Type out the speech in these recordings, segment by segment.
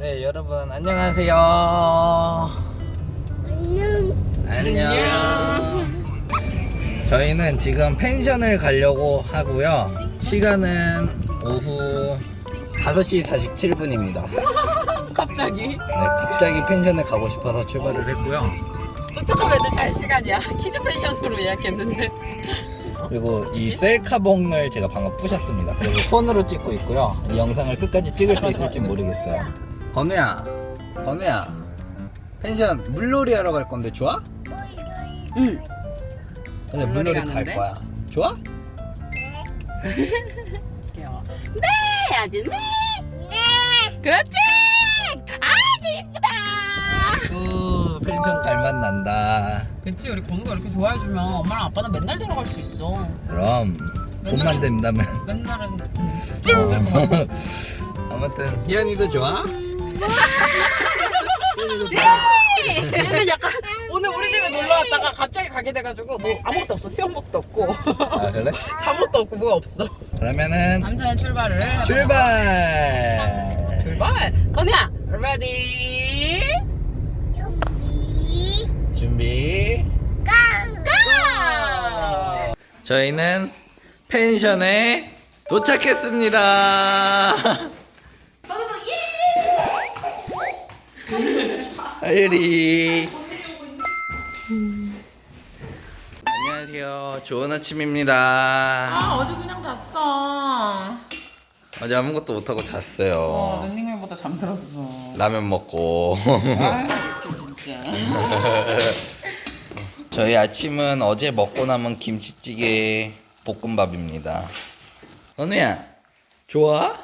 네 여러분 안녕하세요. 안녕. 안녕. 저희는 지금 펜션을 가려고 하고요. 시간은 오후 5시 47분입니다. 갑자기? 네, 갑자기 펜션에 가고 싶어서 출발을 했고요. 도착하면 애들 잘 시간이야. 키즈 펜션으로 예약했는데. 그리고 이 셀카봉을 제가 방금 부셨습니다. 그래서 손으로 찍고 있고요. 이 영상을 끝까지 찍을 수 있을지 모르겠어요 건우야 건우야. 펜션 물놀이 하러 갈 건데 좋아? 응. 그래 물놀이 물놀이 갈 가는데? 거야. 좋아? 귀여워. 네! 해야지 네! 그렇지! 아주 예쁘다! 그 펜션 갈맛 난다. 그치 우리 건우가 이렇게 좋아해주면 엄마랑 아빠는 맨날 데려갈 수 있어. 그럼. 돈만 된다면. 맨날은 어. 아무튼 희연이도 좋아? 희연이도 좋아? 얘는 약간 오늘 우리 집에 놀러 왔다가 갑자기 가게 돼가지고 뭐 아무것도 없어. 수영복도 없고. 아 그래? 잠옷도 없고 뭐가 없어. 그러면은 아무튼 출발을 출발! 출발! 건우야 레디 준비. 고! 저희는 펜션에 도착했습니다 하율이 안녕하세요. 좋은 아침입니다. 아 어제 그냥 잤어. 어제 아무것도 못하고 잤어요. 어 런닝맨보다 잠들었어. 라면 먹고. 아좀 진짜. 저희 아침은 어제 먹고 남은 김치찌개 볶음밥입니다. 선우야 좋아?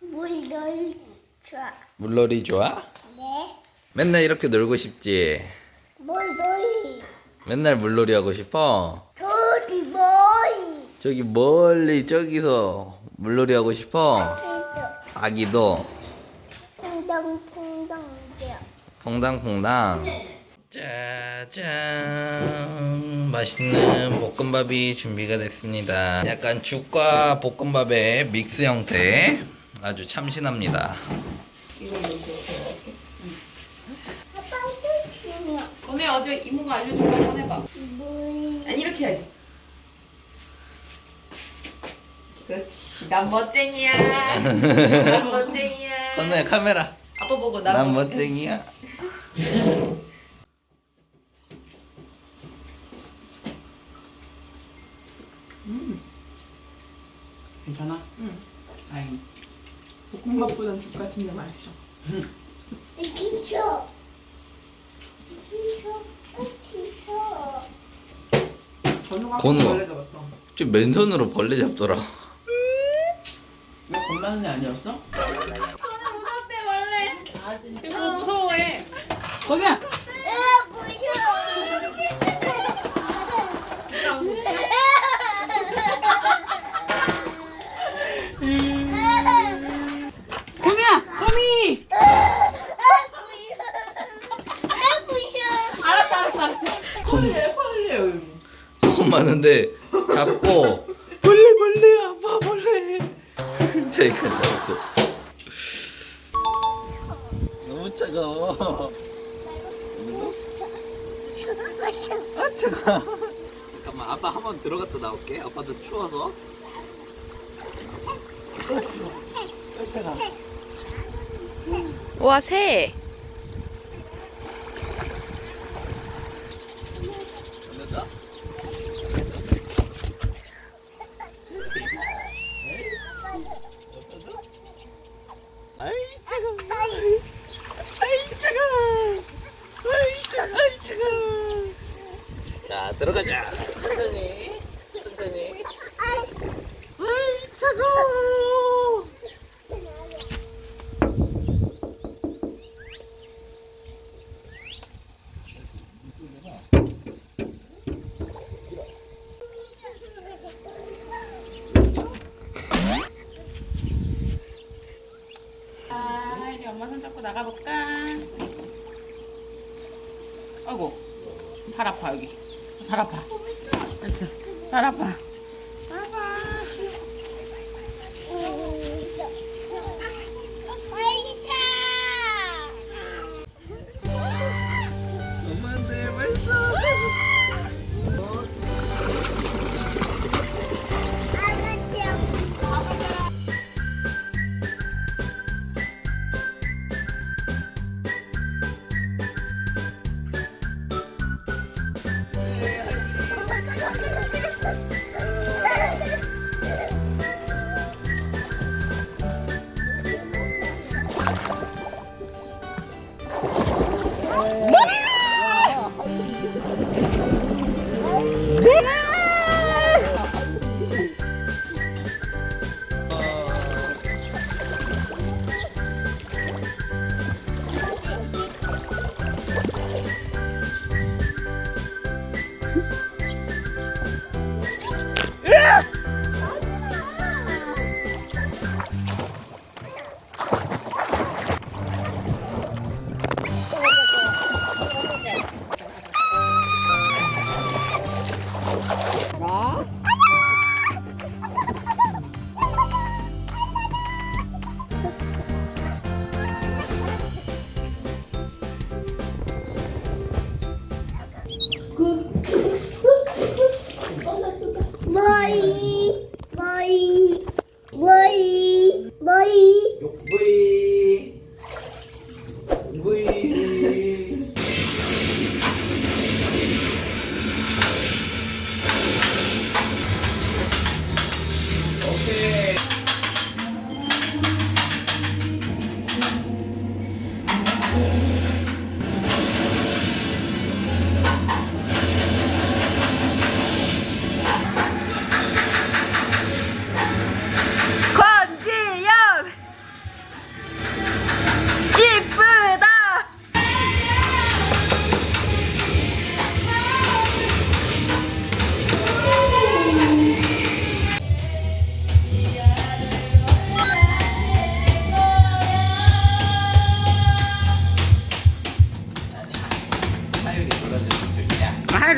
물놀이 좋아. 물놀이 좋아? 네. 맨날 이렇게 놀고 싶지? 물놀이. 맨날 물놀이 하고 싶어? 소리 머리. 저기 멀리 저기서 물놀이 하고 싶어? 진짜. 아기도 퐁당퐁당 돼. 퐁당퐁당 짜잔 맛있는 볶음밥이 준비가 됐습니다 약간 죽과 볶음밥의 믹스 형태 아주 참신합니다 아빠 주시면 건우야 어제 이모가 알려준 거 한번 해봐 물. 아니 이렇게 해야지. 그렇지. 난 멋쟁이야. 난 멋쟁이야. 건우야 카메라 아빠 보고 난, 난 멋- 멋쟁이야 괜찮아? 응 다행 볶음밥보단 죽 같은 게 맛있어. 기초. 기초. 건우가 건우. 벌레 잡았어. 저 맨손으로 벌레 잡더라. 왜 겁나는 애 아니었어? 이거 무서워해. 건우야. 으아, 무서워. 건우야 거미. 알았어 알았어 알았어. 벌레 벌레 손 많은데 잡고. 벌레 벌레 아파 벌레. 저희가 잡고. 너무 차가워. 아 차가 잠깐만 아빠 한 번 들어갔다 나올게. 아빠도 추워서. 와 새 아이 차가 아이 차가 아이 차가 아이 차가 자 들어가자 천천히 천천히 아이 차가 아, 이리 엄마 손 잡고 나가볼까? 아이고, 발 아파, 여기. 발 아파. 그렇지. 발 아파.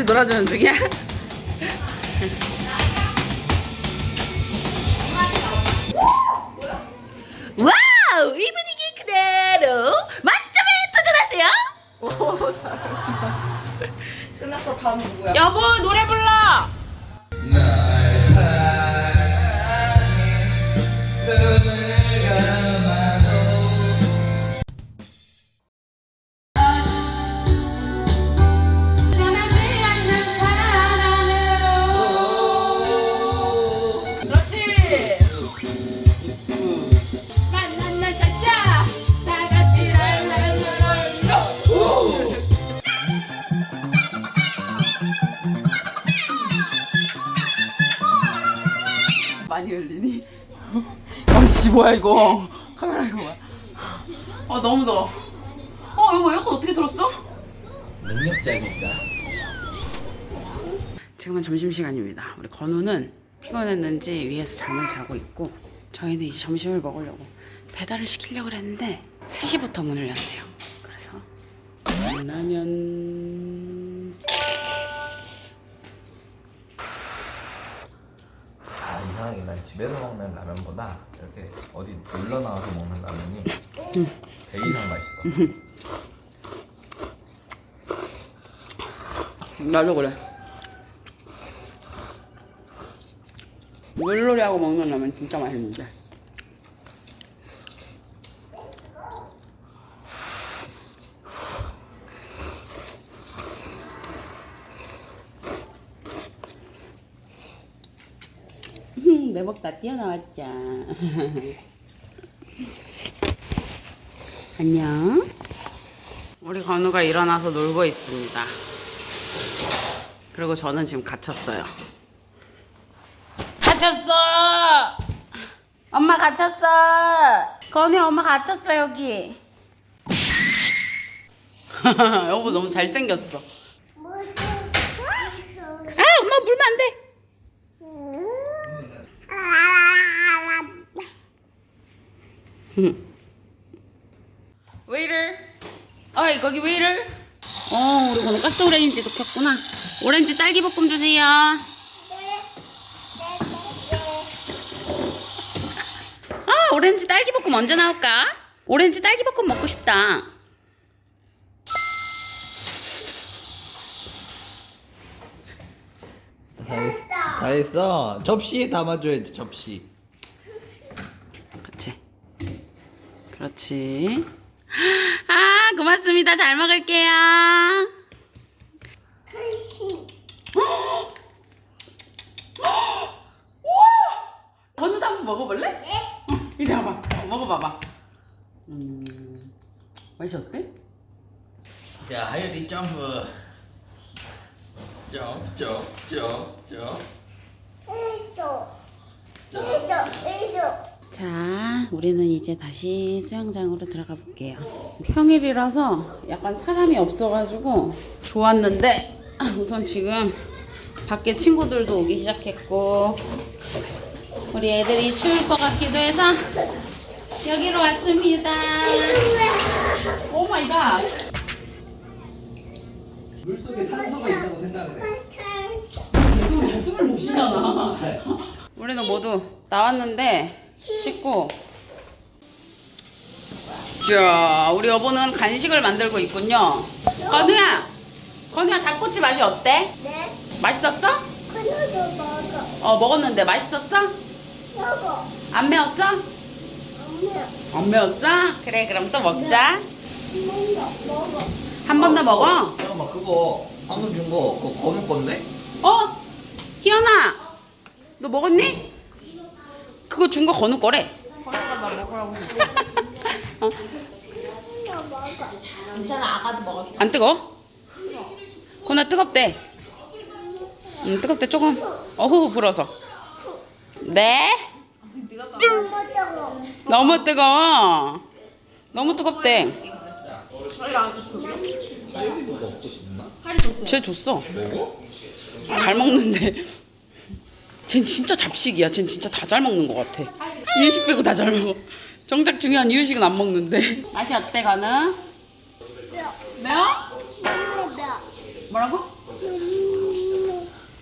놀아주는 중이야? 이거. 카메라 이거 뭐야? 아 너무 더워. 어 이거 에어컨 어떻게 들었어? 능력자니까. 지금은 점심시간입니다. 우리 건우는 피곤했는지 위에서 잠을 자고 있고 저희는 이제 점심을 먹으려고 배달을 시키려고 그랬는데 3시부터 문을 연대요. 그래서 라면 집에서 먹는 라면보다 이렇게 어디 놀러 나와서 먹는 라면이 배 이상 맛있어. 나도 그래 물놀이하고 먹는 라면 진짜 맛있는데 내복 다 뛰어나왔자 안녕 우리 건우가 일어나서 놀고 있습니다 그리고 저는 지금 갇혔어요. 갇혔어! 엄마 갇혔어! 건이 엄마 갇혔어, 여기. 여보 너무 잘생겼어. 아, 엄마 물면 안 돼! 웨이를 어이 거기 웨이를 어 우리 오늘 가스 오렌지도 켰구나. 오렌지 딸기 볶음 주세요. 아 오렌지 딸기 볶음 언제 나올까? 오렌지 딸기 볶음 먹고 싶다. 다 다 했어. 접시에 담아줘야지 접시. 그렇지. 그렇지. 아, 고맙습니다. 잘 먹을게요. 건우도 한번 먹어볼래? 네. 이리 와봐. 어, 먹어봐봐. 음, 맛이 어때? 자 하율이 점프. 점프 점프 점프 점프. 자, 우리는 이제 다시 수영장으로 들어가 볼게요. 평일이라서 약간 사람이 없어가지고 좋았는데 우선 지금 밖에 친구들도 오기 시작했고 우리 애들이 추울 것 같기도 해서 여기로 왔습니다. 오 마이 갓. 물 속에 산소가 있다고 생각을 해. 말씀을 못 쉬잖아. 우리는 모두 나왔는데 씻고 자 우리 여보는 간식을 만들고 있군요 건우야 건우야 닭꼬치 맛이 어때? 네? 맛있었어? 하나도 먹어. 어 먹었는데 맛있었어? 먹어. 안 매웠어? 엄마, 안 매웠어? 그래 그럼 또 먹자 한번더 먹어. 한 번 더 먹어 잠깐만 그거 방금 준 거 그거 검은 건데? 어? 희연아 너 먹었니? 그거 준 거 건우 거래 하나 먹어. 안 뜨거? 건아 뜨겁대. 음, 뜨겁대 조금. 어후 불어서. 네? 너무 뜨거워. 너무 뜨겁대. 싶나? 쟤 줬어. 먹어? 잘 먹는데. 쟨 진짜 잡식이야. 쟨 진짜 다 잘 먹는 것 같아. 이유식 빼고 다 잘 먹어. 정작 중요한 이유식은 안 먹는데. 맛이 어때, 가는? 뼈. 매워? 너무 뼈. 뭐라고?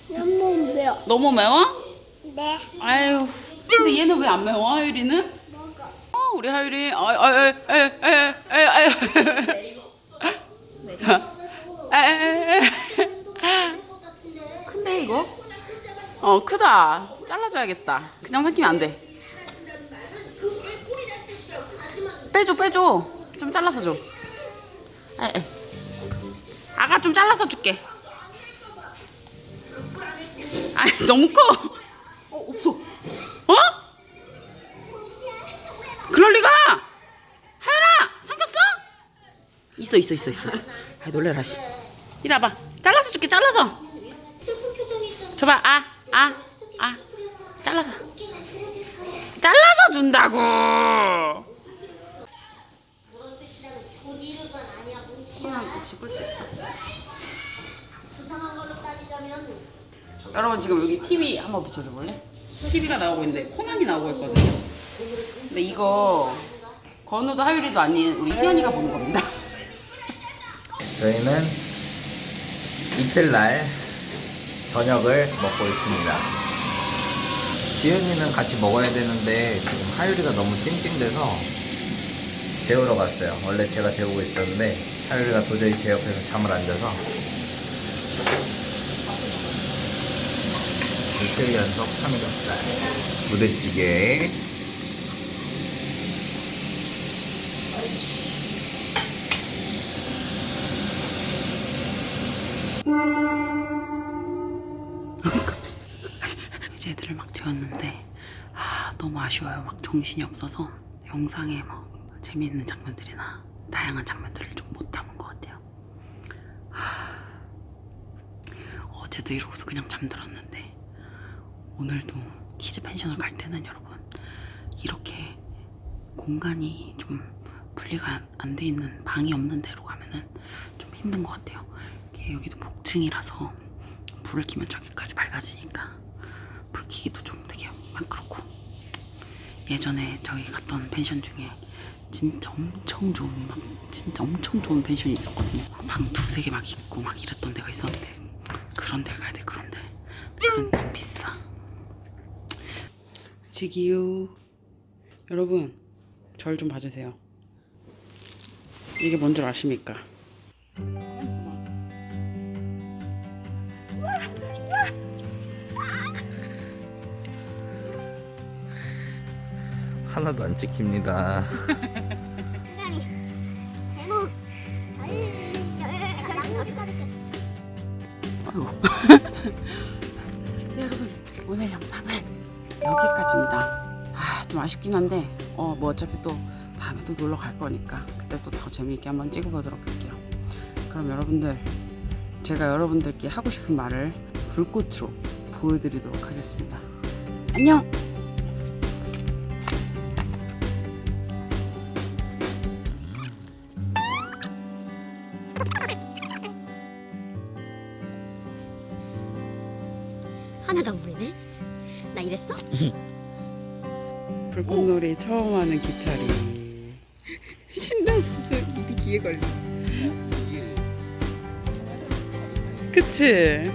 너무 매워요. 너무 매워? 네. 아유. 근데 얘는 왜 안 매워? 하율이는? 어, 우리 하율이. 아유. 큰데 이거? 어 크다. 잘라줘야겠다. 그냥 삼키면 안 돼. 빼줘 빼줘. 좀 잘라서 줘. 에, 에. 아가 좀 잘라서 줄게. 아 너무 커. 어 없어. 어? 그럴 리가. 하연아 삼켰어? 있어 있어 있어 있어. 아 놀래라 씨. 이리 와봐. 잘라서 줄게 잘라서. 줘봐 아 아, 아. 잘라서. 잘라서 준다고. 수 있어. 여러분 지금 여기 TV 한번 비춰줘 볼래? TV가 나오고 있는데 코난이 나오고 있거든요. 근데 이거 건우도 하율이도 아닌 우리 희연이가 보는 겁니다. 저희는 이틀날 저녁을 먹고 있습니다. 지은이는 같이 먹어야 되는데 지금 하율이가 너무 찡찡대서 재우러 갔어요. 원래 제가 재우고 있었는데 하율이가 도저히 제 옆에서 잠을 안 자서 이틀 연속 삼겹살 부대찌개 애들을 막 재웠는데 아 너무 아쉬워요. 막 정신이 없어서 영상에 막 재미있는 장면들이나 다양한 장면들을 좀 못 담은 것 같아요. 하, 어제도 이러고서 그냥 잠들었는데 오늘도 키즈 펜션을 갈 때는 여러분 이렇게 공간이 좀 분리가 안 돼 있는 방이 없는 데로 가면은 좀 힘든 것 같아요. 이게 여기도 복층이라서 불을 켜면 저기까지 밝아지니까 불 켜기도 좀 되게 많그렇고 예전에 저희 갔던 펜션 중에 진짜 엄청 좋은 막 진짜 엄청 좋은 펜션이 있었거든요. 방 두세 개 막 있고 막 이랬던 데가 있었는데 그런 데를 가야 돼 그런 데 그런 데 너무 비싸. 지기요. 여러분 절 좀 봐주세요. 이게 뭔 줄 아십니까? 하나도 안 찍힙니다. 여러분 오늘 영상은 여기까지입니다. 아, 좀 아쉽긴 한데 어, 뭐 어차피 또 다음에 또 놀러 갈 거니까 그때 또 더 재미있게 한번 찍어보도록 할게요. 그럼 여러분들 제가 여러분들께 하고 싶은 말을 불꽃으로 보여드리도록 하겠습니다. 안녕. 기차리. 신났어. 입이 귀에 걸려. 그치?